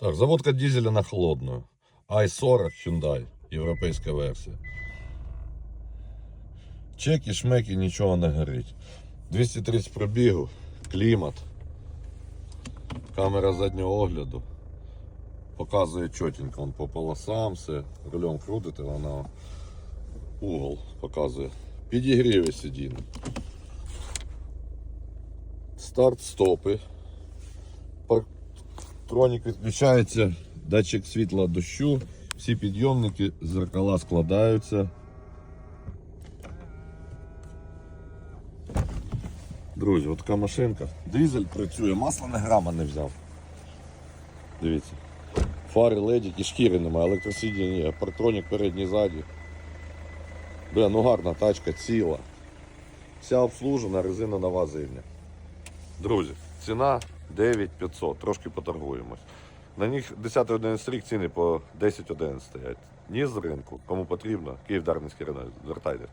Так, заводка дизеля на холодную. i40 Hyundai, європейська версія. Чеки, шмеки, нічого не горить. 230 пробігу, клімат, камера заднього огляду. Показує чотенько он по полосам, все. Рулем крутите, вона угол показує. Підігріве сидіння. Старт-стопи. Тронік відключається, датчик світла дощу, всі підйомники, зеркала складаються. Друзі, от така машинка. Дизель працює, масла не грама не взяв. Дивіться. Фари, ледики, шкіри немає, електросидіння, партронік передній ззаді. Бля, ну гарна тачка, ціла. Вся обслужена, резина нова зимня. Друзі, ціна 9500, трошки поторгуємось. На них 10-11 рік ціни по 10-11 стоять. Ні з ринку, кому потрібно, Київ Дарницький ринок, звертайтесь.